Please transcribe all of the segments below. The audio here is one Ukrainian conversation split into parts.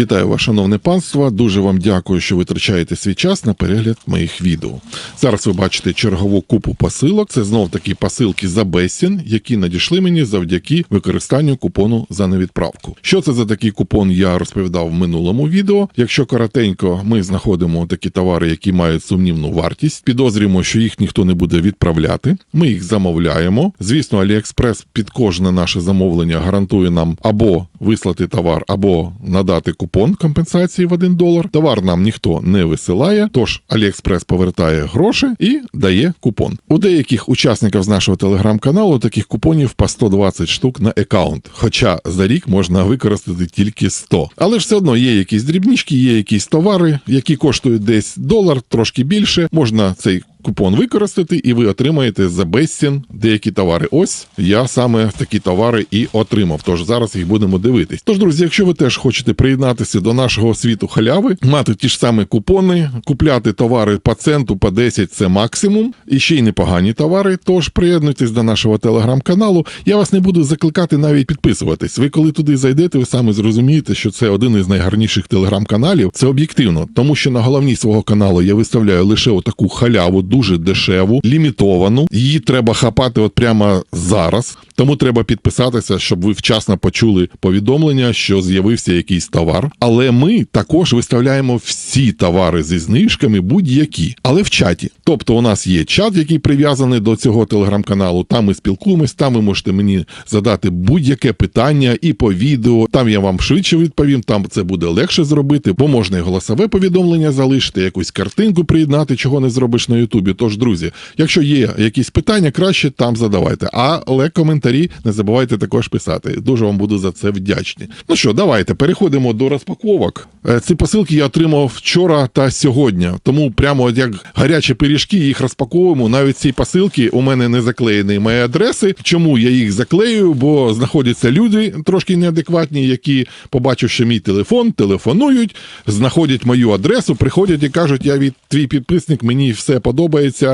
Вітаю вас, шановне панство. Дуже вам дякую, що витрачаєте свій час на перегляд моїх відео. Зараз ви бачите чергову купу посилок. Це знов таки посилки за Бесін, які надійшли мені завдяки використанню купону за невідправку. Що це за такий купон? Я розповідав в минулому відео. Якщо коротенько, ми знаходимо такі товари, які мають сумнівну вартість. Підозрюємо, що їх ніхто не буде відправляти. Ми їх замовляємо. Звісно, Аліекспрес під кожне наше замовлення гарантує нам або вислати товар, або надати купон компенсації в 1 долар. Товар нам ніхто не висилає, тож Аліекспрес повертає гроші і дає купон. У деяких учасників з нашого телеграм-каналу таких купонів по 120 штук на аккаунт. Хоча за рік можна використати тільки 100. Але ж все одно є якісь дрібнички, є якісь товари, які коштують десь долар, трошки більше. Можна цей купон використати, і ви отримаєте за безцін деякі товари. Ось я саме такі товари і отримав. Тож зараз їх будемо дивитись. Тож, друзі, якщо ви теж хочете приєднатися до нашого світу халяви, мати ті ж самі купони, купляти товари по центу, по 10 – це максимум, і ще й непогані товари. Тож приєднуйтесь до нашого телеграм-каналу. Я вас не буду закликати навіть підписуватись. Ви коли туди зайдете, ви самі зрозумієте, що це один із найгарніших телеграм-каналів. Це об'єктивно, тому що на головній свого каналу я виставляю лише отаку халяву, дуже дешеву, лімітовану. Її треба хапати от прямо зараз. Тому треба підписатися, щоб ви вчасно почули повідомлення, що з'явився якийсь товар. Але ми також виставляємо всі товари зі знижками, будь-які, але в чаті. Тобто, у нас є чат, який прив'язаний до цього телеграм-каналу. Там ми спілкуємось, там ви можете мені задати будь-яке питання і по відео. Там я вам швидше відповім. Там це буде легше зробити, бо можна і голосове повідомлення залишити, якусь картинку приєднати, чого не зробиш на Ютубі. Тож, друзі, якщо є якісь питання, краще там задавайте. Але коментарі не забувайте також писати. Дуже вам буду за це вдячний. Ну що, давайте переходимо до розпаковок. Е, Ці посилки я отримав вчора та сьогодні. Тому прямо як гарячі пиріжки їх розпаковуємо. Навіть ці посилки у мене не заклеєні мої адреси. Чому я їх заклею? Бо знаходяться люди трошки неадекватні, які, побачивши мій телефон, телефонують, знаходять мою адресу, приходять і кажуть: я від твій підписник, мені все подобається.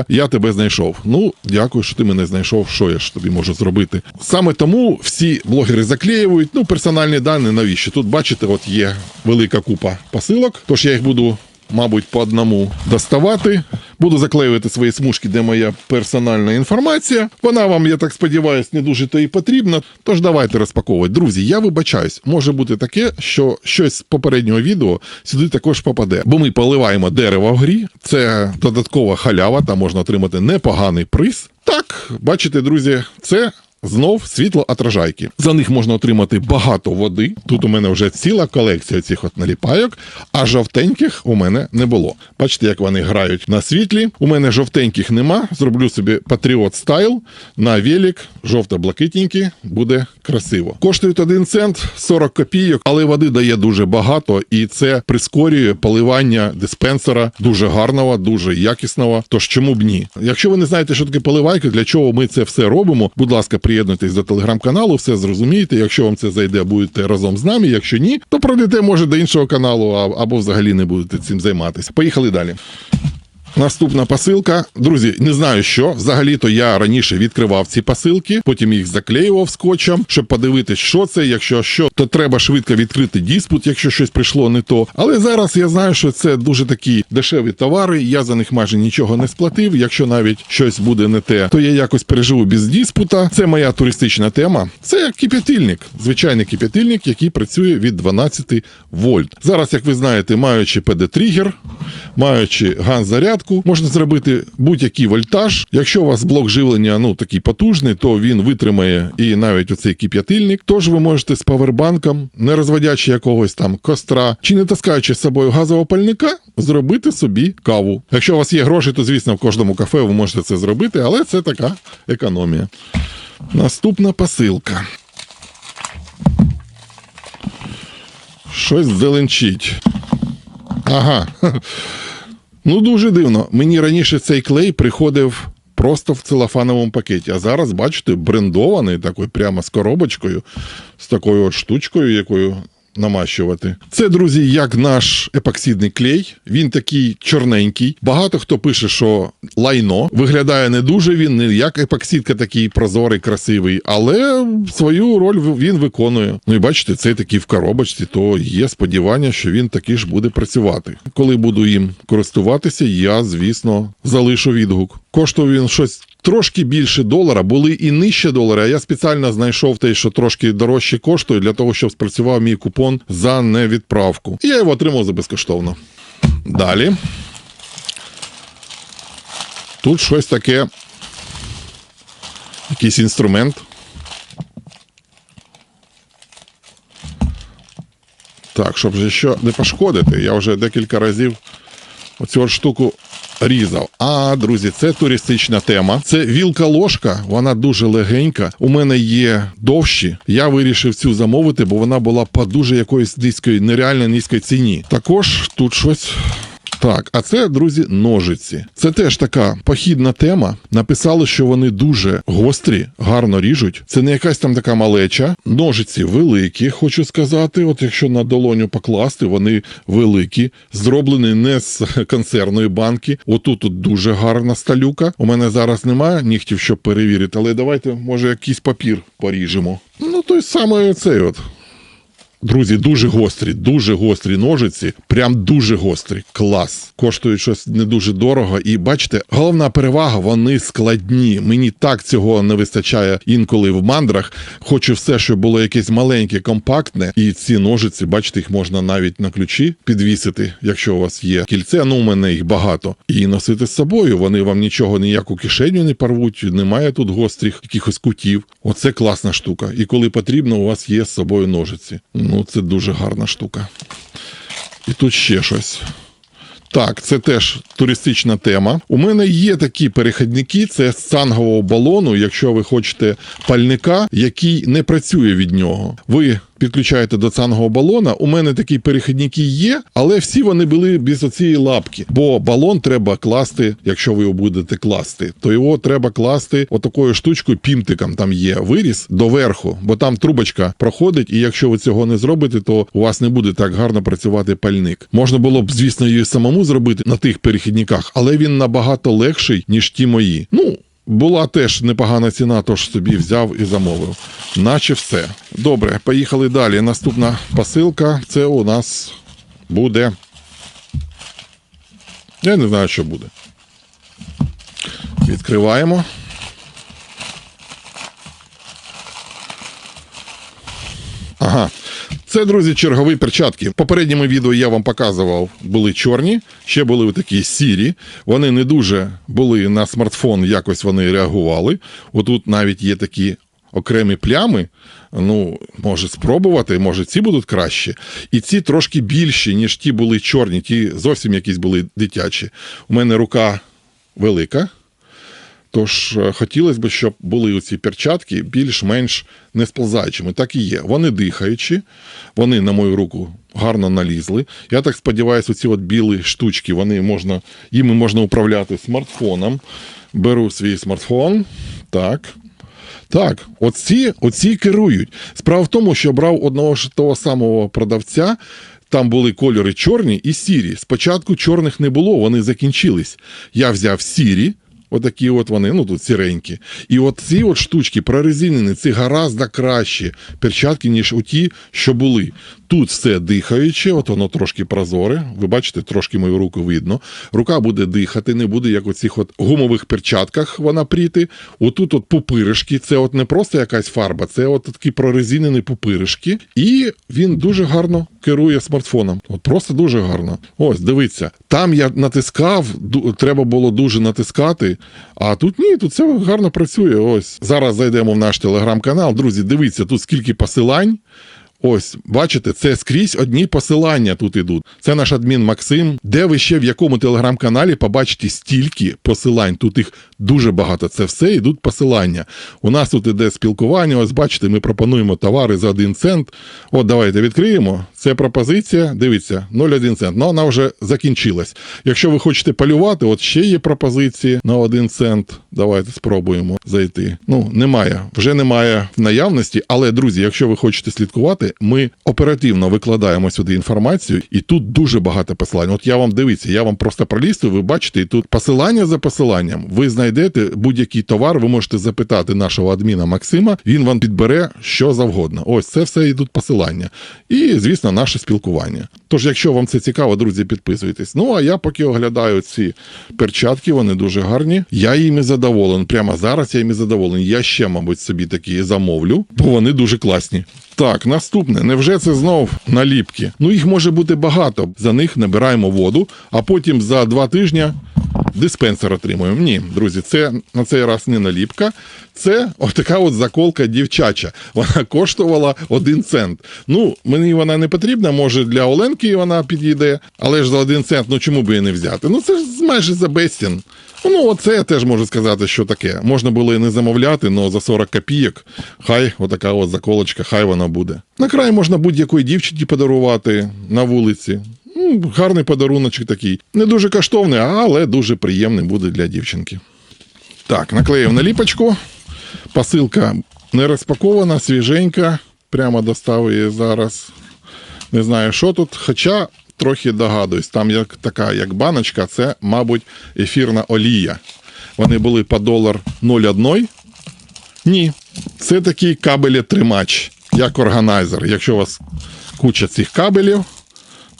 Я тебе знайшов. Ну, дякую, що ти мене знайшов. Що я ж тобі можу зробити? Саме тому всі блогери заклеюють. Ну, персональні дані навіщо? Тут бачите, от є велика купа посилок, тож я їх буду. Мабуть, по одному доставати. Буду заклеювати свої смужки, де моя персональна інформація. Вона вам, я так сподіваюся, не дуже то і потрібна. Тож давайте розпаковувати. Друзі, я вибачаюсь, може бути таке, що щось з попереднього відео сюди також попаде. Бо ми поливаємо дерево в грі. Це додаткова халява, там можна отримати непоганий приз. Так, бачите, друзі, це Знов світлоотражайки. За них можна отримати багато води. Тут у мене вже ціла колекція цих от наліпайок, а жовтеньких у мене не було. Бачите, як вони грають на світлі. У мене жовтеньких нема. Зроблю собі Patriot Style на велик, жовто-блакитненький, буде красиво. Коштують 1 цент 40 копійок, але води дає дуже багато, і це прискорює поливання диспенсера дуже гарного, дуже якісного. Тож чому б ні? Якщо ви не знаєте, що таке поливайка, для чого ми це все робимо, будь ласка, приєднуйтесь до телеграм-каналу, все зрозумієте. Якщо вам це зайде, будете разом з нами. Якщо ні, то пройдете може до іншого каналу або взагалі не будете цим займатися. Поїхали далі. Наступна посилка. Друзі, не знаю що. Взагалі-то я раніше відкривав ці посилки, потім їх заклеював скотчем, щоб подивитись, що це. Якщо що, то треба швидко відкрити диспут, якщо щось прийшло не то. Але зараз я знаю, що це дуже такі дешеві товари. Я за них майже нічого не сплатив. Якщо навіть щось буде не те, то я якось переживу без диспута. Це моя туристична тема. Це кип'ятильник, звичайний кип'ятильник, який працює від 12 вольт. Зараз, як ви знаєте, маючи PD-тригер, маючи ган-зарядку, можна зробити будь-який вольтаж. Якщо у вас блок живлення ну такий потужний, то він витримає і навіть оцей кип'ятильник. Тож ви можете з павербанком, не розводячи якогось там костра чи не таскаючи з собою газового пальника, зробити собі каву. Якщо у вас є гроші, то звісно в кожному кафе ви можете це зробити, але це така економія. Наступна посилка. Щось зеленчить. Ага. Ну, дуже дивно. Мені раніше цей клей приходив просто в целофановому пакеті. А зараз, бачите, брендований такий, прямо з коробочкою, з такою от штучкою, якою намащувати. Це, друзі, як наш епоксидний клей. Він такий чорненький. Багато хто пише, що лайно виглядає не дуже він, не як епоксидка такий прозорий, красивий, але свою роль він виконує. Ну і бачите, цей такий в коробочці, то є сподівання, що він таки ж буде працювати. Коли буду їм користуватися, я, звісно, залишу відгук. Коштував він щось. Трошки більше долара, були і нижче долара. Я спеціально знайшов те, що трошки дорожче коштує, для того, щоб спрацював мій купон за невідправку. І я його отримав за безкоштовно. Далі. Тут щось таке. Якийсь інструмент. Так, щоб що не пошкодити, я вже декілька разів оцю штуку різав. А, друзі, це туристична тема. Це вілка-ложка, вона дуже легенька. У мене є довші. Я вирішив цю замовити, бо вона була по дуже якоїсь низької, нереально низької ціні. Також тут щось. Так, а це, друзі, ножиці. Це теж така похідна тема. Написали, що вони дуже гострі, гарно ріжуть. Це не якась там така малеча. Ножиці великі, хочу сказати. От якщо на долоню покласти, вони великі, зроблені не з консервної банки. Отут тут дуже гарна сталюка. У мене зараз немає нігтів, щоб перевірити, але давайте, може, якийсь папір поріжемо. Ну, той самий цей от. Друзі, дуже гострі, дуже гострі ножиці, прям дуже гострі. Клас. Коштують щось не дуже дорого. І бачите, головна перевага, вони складні. Мені так цього не вистачає інколи в мандрах. Хочу все, щоб було якесь маленьке, компактне. І ці ножиці, бачите, їх можна навіть на ключі підвісити, якщо у вас є кільце. Ну, у мене їх багато. І носити з собою. Вони вам нічого ніяку кишеню не порвуть. Немає тут гострих якихось кутів. Оце класна штука. І коли потрібно, у вас є з собою ножиці. Ну, це дуже гарна штука. І тут ще щось. Так, це теж туристична тема. У мене є такі перехідники, це з цангового балону, якщо ви хочете пальника, який не працює від нього. Ви підключаєте до цангового балона. У мене такі перехідники є, але всі вони були без оцієї лапки. Бо балон треба класти, якщо ви його будете класти, то його треба класти отакою штучкою, пімтиком там є виріс доверху, бо там трубочка проходить, і якщо ви цього не зробите, то у вас не буде так гарно працювати пальник. Можна було б, звісно, її самому зробити на тих перехідниках, але він набагато легший, ніж ті мої. Ну. Була теж непогана ціна, тож собі взяв і замовив. Наче все. Добре, поїхали далі. Наступна посилка це у нас буде. Я не знаю, що буде. Відкриваємо. Ага. Це, друзі, чергові перчатки. В попередньому відео я вам показував, були чорні, ще були такі сірі. Вони не дуже були на смартфон, якось вони реагували. Отут навіть є такі окремі плями. Ну, може спробувати, може ці будуть кращі. І ці трошки більші, ніж ті були чорні, ті зовсім якісь були дитячі. У мене рука велика. Тож е, хотілося б, щоб були оці перчатки більш-менш не сползаючими. Так і є. Вони дихаючі, вони на мою руку гарно налізли. Я так сподіваюся, оці от білі штучки, вони можна, їми можна управляти смартфоном. Беру свій смартфон. Так. Так, оці, оці керують. Справа в тому, що брав одного ж того самого продавця. Там були кольори чорні і сірі. Спочатку чорних не було, вони закінчились. Я взяв сірі, отакі от вони, ну тут сіренькі. І от ці от штучки прорезинені, це гораздо кращі перчатки, ніж у ті, що були. Тут все дихаюче, от воно трошки прозоре. Ви бачите, трошки мою руку видно. Рука буде дихати, не буде як у цих гумових перчатках вона пріти. Отут от пупиришки, це от не просто якась фарба, це от такі прорезинені пупиришки. І він дуже гарно керує смартфоном. От просто дуже гарно. Ось, дивіться. Там я натискав, треба було дуже натискати. А тут ні, тут все гарно працює. Ось. Зараз зайдемо в наш телеграм-канал. Друзі, дивіться, тут скільки посилань. Ось, бачите, це скрізь одні посилання тут ідуть. Це наш адмін Максим. Де ви ще в якому телеграм-каналі побачите стільки посилань? Тут їх дуже багато. Це все йдуть посилання. У нас тут іде спілкування. Ось бачите, ми пропонуємо товари за 1 цент. От давайте відкриємо. Це пропозиція. Дивіться, 0,1 цент. Ну, вона вже закінчилась. Якщо ви хочете полювати, от ще є пропозиції на 1 цент. Давайте спробуємо зайти. Ну, немає, вже немає в наявності. Але, друзі, якщо ви хочете слідкувати, ми оперативно викладаємо сюди інформацію, і тут дуже багато посилань. От я вам дивіться, я вам просто пролістую, ви бачите, і тут посилання за посиланням. Ви знайдете будь-який товар, ви можете запитати нашого адміна Максима, він вам підбере що завгодно. Ось це все йдуть посилання. І, звісно, наше спілкування. Тож, якщо вам це цікаво, друзі, підписуйтесь. Ну а я поки оглядаю ці перчатки, вони дуже гарні. Я їми задоволений. Прямо зараз я їми задоволений. Я ще, мабуть, собі такі замовлю, бо вони дуже класні. Так, наступне. Невже це знов наліпки? Ну їх може бути багато. За них набираємо воду, а потім за два тижні диспенсер отримуємо. Ні, друзі, це на цей раз не наліпка. Це отака от заколка дівчача. Вона коштувала один цент. Ну, мені вона не потрібна, може для Оленки вона підійде, але ж за один цент, ну чому би її не взяти? Ну це ж майже за безцін. Ну, оце я теж можу сказати, що таке. Можна було і не замовляти, але за 40 копійок хай отака от заколочка, хай вона буде. На край можна будь-якої дівчині подарувати на вулиці. Ну, гарний подаруночок такий. Не дуже коштовний, але дуже приємний буде для дівчинки. Так, наклеїв наліпочку. Посилка не розпакована, свіженька. Прямо доставив її зараз. Не знаю, що тут. Хоча трохи догадуюсь, там як така, як баночка, це, мабуть, ефірна олія. Вони були по долар 0,1. Ні, це такий кабелі-тримач, як органайзер. Якщо у вас куча цих кабелів,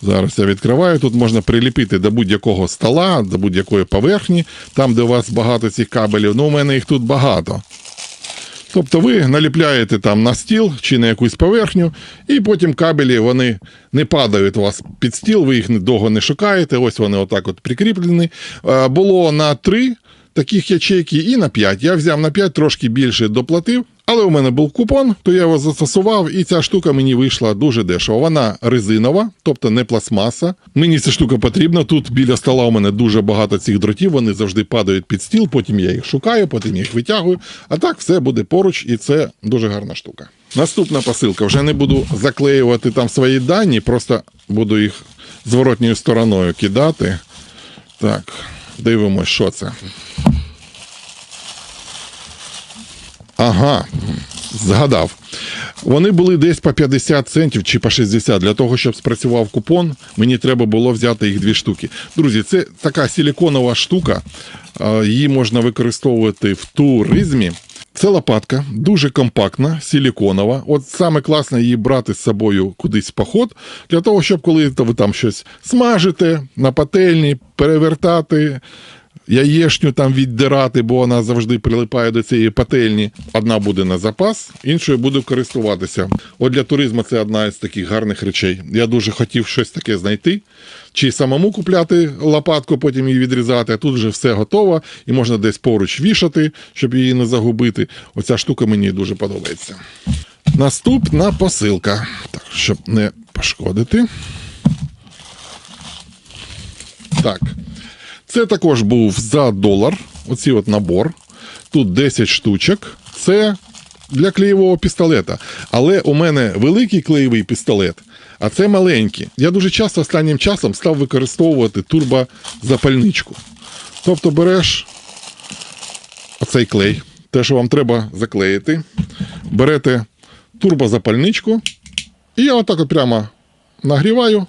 зараз я відкриваю. Тут можна приліпити до будь-якого стола, до будь-якої поверхні, там, де у вас багато цих кабелів. Ну, у мене їх тут багато. Тобто ви наліпляєте там на стіл чи на якусь поверхню, і потім кабелі вони не падають у вас під стіл, ви їх довго не шукаєте. Ось вони отак от прикріплені. Е, Було на три таких ячейки і на 5. Я взяв на 5, трошки більше доплатив. Але у мене був купон, то я його застосував, і ця штука мені вийшла дуже дешево. Вона резинова, тобто не пластмаса. Мені ця штука потрібна. Тут біля стола у мене дуже багато цих дротів, вони завжди падають під стіл, потім я їх шукаю, потім я їх витягую. А так все буде поруч, і це дуже гарна штука. Наступна посилка. Вже не буду заклеювати там свої дані, просто буду їх зворотньою стороною кидати. Так, дивимось, що це. Ага, згадав. Вони були десь по 50 центів чи по 60. Для того, щоб спрацював купон, мені треба було взяти їх дві штуки. Друзі, це така силіконова штука. Її можна використовувати в туризмі. Це лопатка, дуже компактна, силіконова. От саме класно її брати з собою кудись в поход, для того, щоб коли ви там щось смажите на пательні, перевертати, яєшню там віддирати, бо вона завжди прилипає до цієї пательні. Одна буде на запас, іншою буду користуватися. От для туризму це одна із таких гарних речей. Я дуже хотів щось таке знайти. Чи самому купляти лопатку, потім її відрізати, тут вже все готово, і можна десь поруч вішати, щоб її не загубити. Оця штука мені дуже подобається. Наступна посилка. Так, щоб не пошкодити. Так. Це також був за долар. Оці от набор. Тут 10 штучок. Це для клеєвого пістолета. Але у мене великий клеєвий пістолет, а це маленький. Я дуже часто останнім часом став використовувати турбозапальничку. Тобто береш оцей клей, те, що вам треба заклеїти, берете турбозапальничку, і я отак от прямо нагріваю.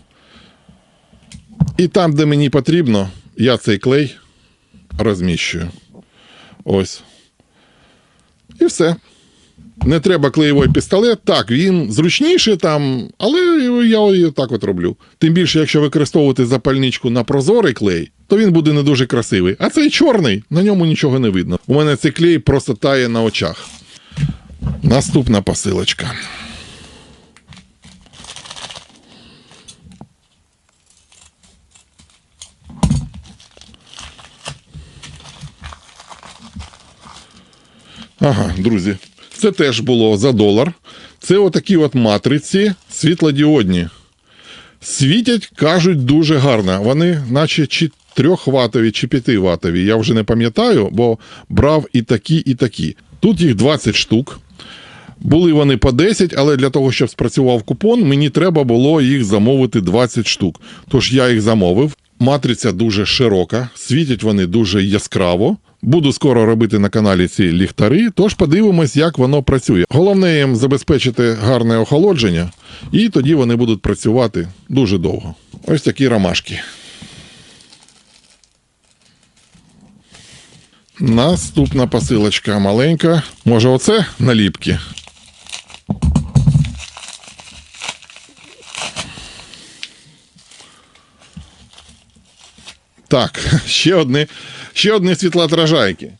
І там, де мені потрібно, я цей клей розміщую. Ось. І все. Не треба клеєвий пістолет. Так, він зручніший там, але я так от роблю. Тим більше, якщо використовувати запальничку на прозорий клей, то він буде не дуже красивий. А цей чорний, на ньому нічого не видно. У мене цей клей просто тає на очах. Наступна посилочка. Ага, друзі, це теж було за долар. Це отакі от матриці світлодіодні. Світять, кажуть, дуже гарно. Вони, наче чи 3 ватові, чи 5 ватові. Я вже не пам'ятаю, бо брав і такі, і такі. Тут їх 20 штук. Були вони по 10, але для того, щоб спрацював купон, мені треба було їх замовити 20 штук. Тож я їх замовив. Матриця дуже широка, світять вони дуже яскраво. Буду скоро робити на каналі ці ліхтари, тож подивимось, як воно працює. Головне їм забезпечити гарне охолодження, і тоді вони будуть працювати дуже довго. Ось такі ромашки. Наступна посилочка маленька. Може, оце наліпки? Так, ще одні, ще одні світлоотражайки.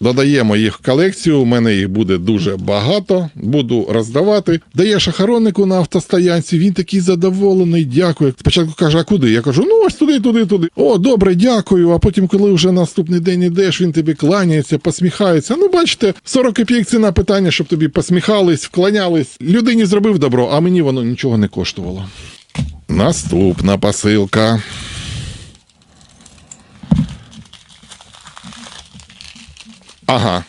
Додаємо їх в колекцію, у мене їх буде дуже багато, буду роздавати. Даєш охороннику на автостоянці, він такий задоволений, дякую. Спочатку каже, а куди? Я кажу, ну ось туди, туди, туди. О, добре, дякую. А потім, коли вже наступний день ідеш, він тобі кланяється, посміхається. Ну, бачите, 40 копійок ціна питання, щоб тобі посміхались, вклонялись. Людині зробив добро, а мені воно нічого не коштувало. Наступна посилка. Ага.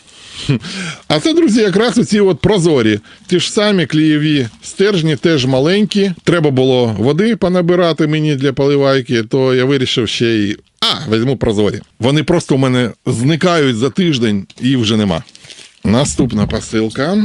А це, друзі, якраз оці от прозорі. Ті ж самі клієві стержні, теж маленькі. Треба було води понабирати мені для поливайки, то я вирішив ще й. А, візьму прозорі. Вони просто у мене зникають за тиждень і вже нема. Наступна посилка.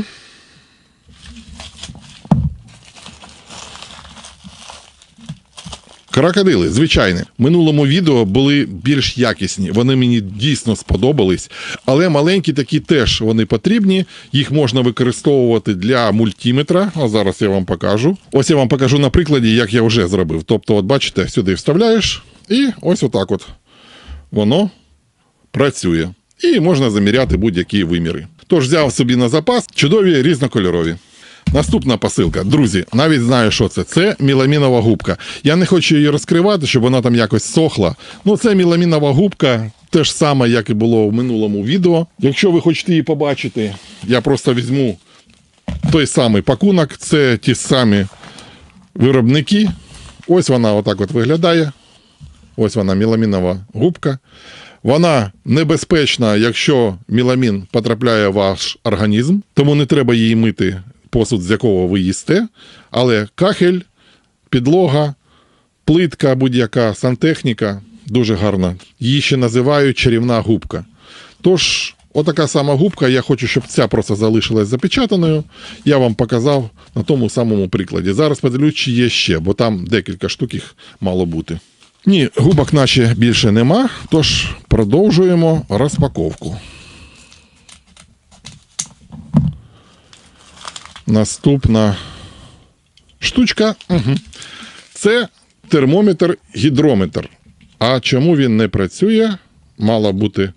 Крокодили, звичайні. В минулому відео були більш якісні. Вони мені дійсно сподобались. Але маленькі такі теж вони потрібні. Їх можна використовувати для мультиметра. А зараз я вам покажу. Ось я вам покажу на прикладі, як я вже зробив. Тобто, от бачите, сюди вставляєш, і ось отак от воно працює. І можна заміряти будь-які виміри. Тож взяв собі на запас чудові різнокольорові. Наступна посилка. Друзі, навіть знаю, що це. Це міламінова губка. Я не хочу її розкривати, щоб вона там якось сохла. Ну, це міламінова губка, те ж саме, як і було в минулому відео. Якщо ви хочете її побачити, я просто візьму той самий пакунок. Це ті самі виробники. Ось вона отак от виглядає. Ось вона міламінова губка. Вона небезпечна, якщо міламін потрапляє в ваш організм, тому не треба її мити посуд, з якого ви їсте. Але кахель, підлога, плитка будь-яка, сантехніка дуже гарна. Її ще називають чарівна губка. Тож, отака сама губка, я хочу, щоб ця просто залишилась запечатаною. Я вам показав на тому самому прикладі. Зараз подивлюсь, чи є ще, бо там декілька штук їх мало бути. Ні, губок наче більше нема, тож продовжуємо розпаковку. Наступна штучка. Угу. Це термометр гідрометр. А чому він не працює? Мало бути.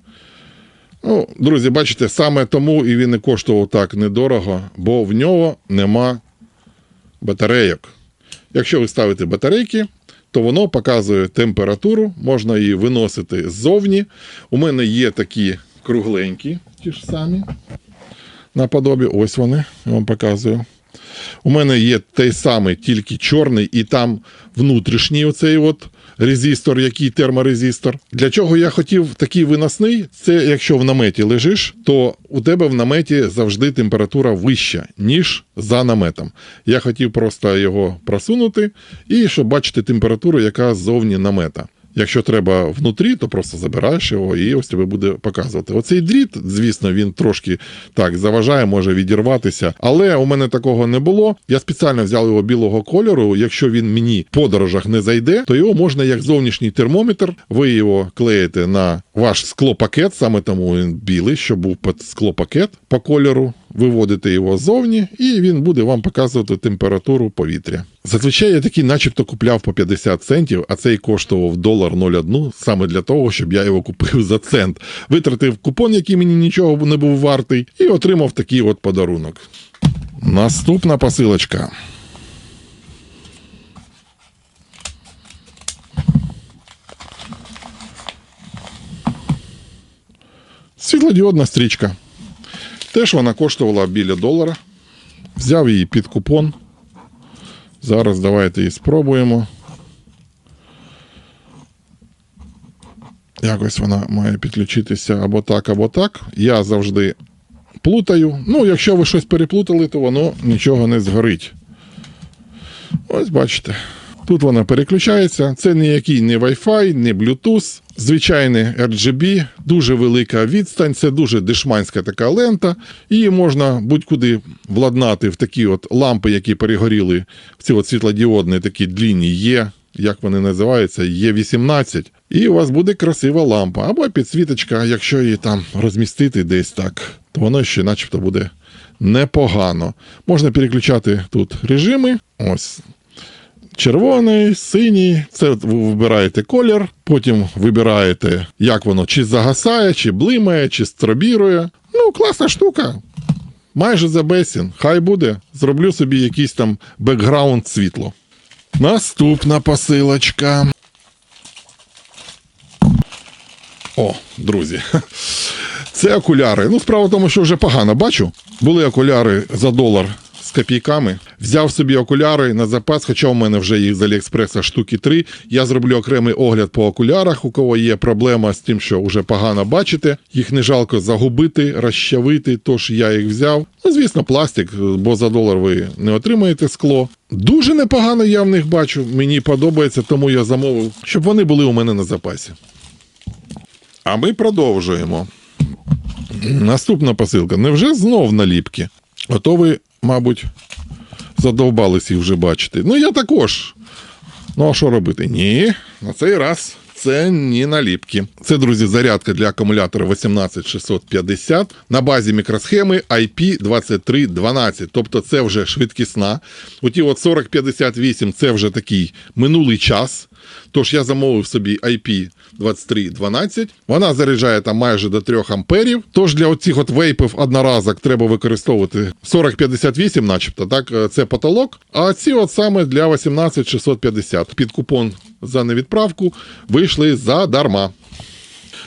Ну, друзі, бачите, саме тому і він не коштував так недорого, бо в нього нема батарейок. Якщо ви ставите батарейки, то воно показує температуру, можна її виносити ззовні. У мене є такі кругленькі, ті ж самі. Наподобі, ось вони, я вам показую. У мене є той самий, тільки чорний, і там внутрішній оцей от резистор, який терморезистор. Для чого я хотів такий виносний? Це якщо в наметі лежиш, то у тебе в наметі завжди температура вища, ніж за наметом. Я хотів просто його просунути і щоб бачити температуру, яка ззовні намета. Якщо треба внутрі, то просто забираєш його і ось тебе буде показувати. Оцей дріт, звісно, він трошки так заважає, може відірватися. Але у мене такого не було. Я спеціально взяв його білого кольору. Якщо він мені в подорожах не зайде, то його можна як зовнішній термометр. Ви його клеїте на ваш склопакет, саме тому він білий, щоб був під склопакет по кольору. Виводите його ззовні, і він буде вам показувати температуру повітря. Зазвичай я такий, начебто, купляв по 50 центів, а цей коштував долар 0,1 саме для того, щоб я його купив за цент. Витратив купон, який мені нічого не був вартий, і отримав такий от подарунок. Наступна посилочка. Світлодіодна стрічка. Теж вона коштувала біля долара. Взяв її під купон. Зараз давайте її спробуємо. Якось вона має підключитися або так, або так. Я завжди плутаю. Ну, якщо ви щось переплутали, то воно нічого не згорить. Ось бачите. Тут вона переключається. Це ніякий не Wi-Fi, не Bluetooth. Звичайний RGB, дуже велика відстань, це дуже дешманська така лента. Її можна будь-куди владнати в такі от лампи, які перегоріли в ці от світлодіодні такі длінні є, як вони називаються, Є18. І у вас буде красива лампа або підсвіточка, якщо її там розмістити десь так, то воно ще начебто буде непогано. Можна переключати тут режими. Ось червоний, синій. Це ви вибираєте колір, потім вибираєте, як воно чи загасає, чи блимає, чи стробірує. Ну, класна штука. Майже за бесін. Хай буде. Зроблю собі якийсь там бекграунд світло. Наступна посилочка. О, друзі. Це окуляри. Ну, справа в тому, що вже погано бачу. Були окуляри за долар з копійками. Взяв собі окуляри на запас, хоча у мене вже їх з Аліекспреса штуки три. Я зроблю окремий огляд по окулярах, у кого є проблема з тим, що вже погано бачите. Їх не жалко загубити, розчавити, тож я їх взяв. Ну, звісно, пластик, бо за долар ви не отримаєте скло. Дуже непогано я в них бачу. Мені подобається, тому я замовив, щоб вони були у мене на запасі. А ми продовжуємо. Наступна посилка. Невже знов наліпки? А то ви, мабуть, задовбались їх вже бачити. Ну, я також. Ну, а що робити? Ні, на цей раз це не наліпки. Це, друзі, зарядка для акумулятора 18650 на базі мікросхеми IP2312. Тобто це вже швидкісна. У ті от 4058 це вже такий минулий час. Тож я замовив собі IP 2312. Вона заряджає там майже до 3 амперів. Тож для оцих от вейпів одноразок треба використовувати 4058, начебто, так, е, це потолок. А ці от саме для 18650. Під купон за невідправку вийшли задарма.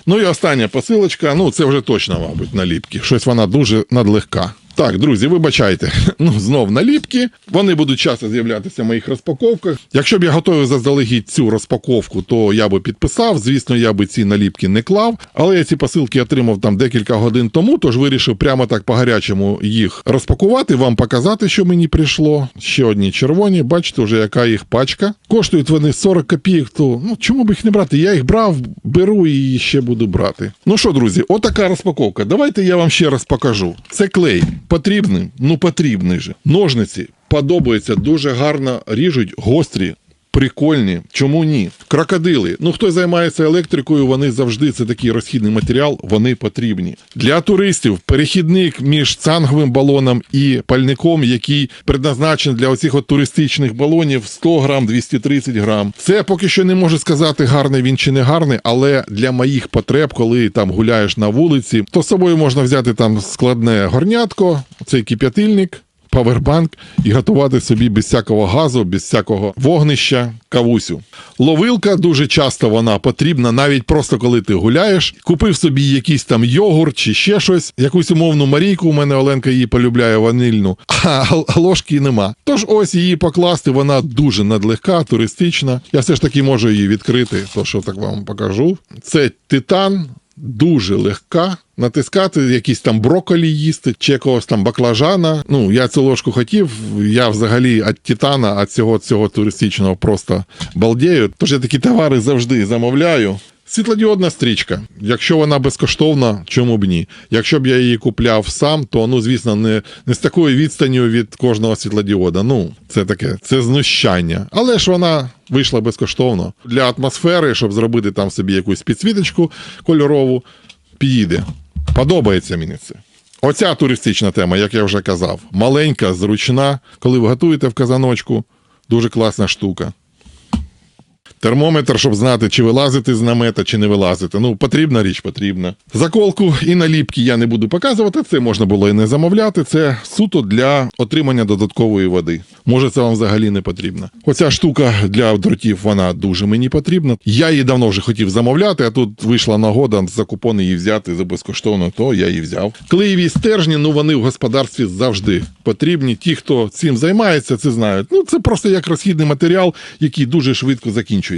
Ну і остання посилочка, ну це вже точно, мабуть, наліпки. Щось вона дуже надлегка. Так, друзі, вибачайте. Ну, знов наліпки. Вони будуть часто з'являтися в моїх розпаковках. Якщо б я готовий заздалегідь цю розпаковку, то я би підписав. Звісно, я би ці наліпки не клав. Але я ці посилки отримав там декілька годин тому, тож вирішив прямо так по-гарячому їх розпакувати, вам показати, що мені прийшло. Ще одні червоні. Бачите, вже яка їх пачка. Коштують вони 40 копійок, то ну чому б їх не брати? Я їх брав, беру і ще буду брати. Ну що, друзі, отака розпаковка. Давайте я вам ще раз покажу. Це клей. Потрібний? Ну потрібний же. Ножниці подобаються, дуже гарно ріжуть, гострі. Прикольні, чому ні? Крокодили. Ну хто займається електрикою, вони завжди це такий розхідний матеріал, вони потрібні. Для туристів перехідник між цанговим балоном і пальником, який предназначений для оцих от туристичних балонів 100 грам, 230 грам. Це поки що не можу сказати, гарний він чи не гарний, але для моїх потреб, коли там гуляєш на вулиці, то з собою можна взяти там складне горнятко, цей кип'ятильник павербанк і готувати собі без всякого газу, без всякого вогнища кавусю. Ловилка дуже часто вона потрібна, навіть просто коли ти гуляєш. Купив собі якийсь там йогурт чи ще щось, якусь умовну Марійку. У мене Оленка її полюбляє ванильну, а ложки нема. Тож ось її покласти, вона дуже надлегка, туристична. Я все ж таки можу її відкрити, то що так вам покажу. Це титан. Дуже легка. Натискати якісь там броколі їсти, чи якогось там баклажана. Ну, я цю ложку хотів. Я взагалі від Титана, від цього цього туристичного просто балдею. Тож я такі товари завжди замовляю. Світлодіодна стрічка. Якщо вона безкоштовна, чому б ні? Якщо б я її купляв сам, то ну звісно, не, не з такою відстанню від кожного світлодіода. Ну, це таке, це знущання. Але ж вона вийшла безкоштовно для атмосфери, щоб зробити там собі якусь підсвіточку кольорову, підійде. Подобається мені це. Оця туристична тема, як я вже казав, маленька, зручна. Коли ви готуєте в казаночку, дуже класна штука. Термометр, щоб знати, чи вилазити з намета, чи не вилазити. Ну, потрібна річ, потрібна. Заколку і наліпки я не буду показувати. Це можна було і не замовляти. Це суто для отримання додаткової води. Може, це вам взагалі не потрібно. Оця штука для дротів, вона дуже мені потрібна. Я її давно вже хотів замовляти, а тут вийшла нагода за купон її взяти за безкоштовно, то я її взяв. Клеєві стержні, ну вони в господарстві завжди потрібні. Ті, хто цим займається, це знають. Ну, це просто як розхідний матеріал, який дуже швидко закінчується.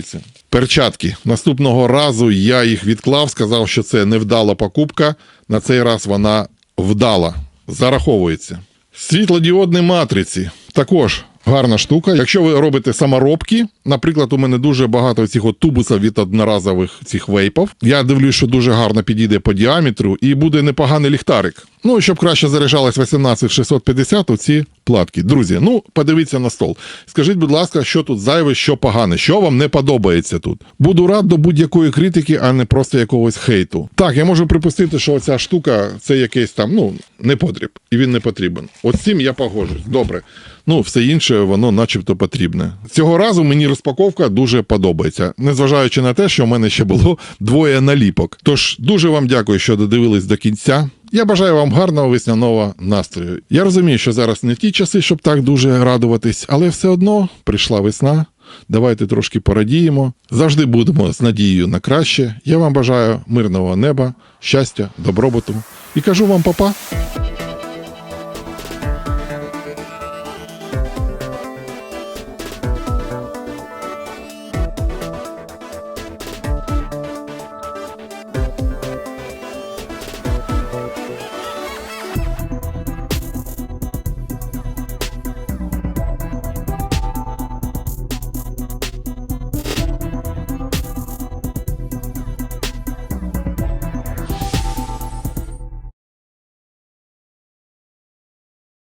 Перчатки. Наступного разу я їх відклав, сказав, що це невдала покупка. На цей раз вона вдала. Зараховується. Світлодіодні матриці. Також Гарна штука. Якщо ви робите саморобки, наприклад, у мене дуже багато цих от тубусів від одноразових цих вейпів. Я дивлюсь, що дуже гарно підійде по діаметру і буде непоганий ліхтарик. Ну, щоб краще заряджалось 18650, оці платки. Друзі, ну подивіться на стол. Скажіть, будь ласка, що тут зайве, що погане, що вам не подобається тут. Буду рад до будь-якої критики, а не просто якогось хейту. Так, я можу припустити, що ця штука це якийсь там, ну, непотріб, і він не потрібен. От з цим я погоджусь. Добре. Ну, все інше, воно начебто потрібне. Цього разу мені розпаковка дуже подобається, незважаючи на те, що в мене ще було двоє наліпок. Тож дуже вам дякую, що додивились до кінця. Я бажаю вам гарного весняного настрою. Я розумію, що зараз не ті часи, щоб так дуже радуватись, але все одно прийшла весна. Давайте трошки порадіємо. Завжди будемо з надією на краще. Я вам бажаю мирного неба, щастя, добробуту і кажу вам па-па.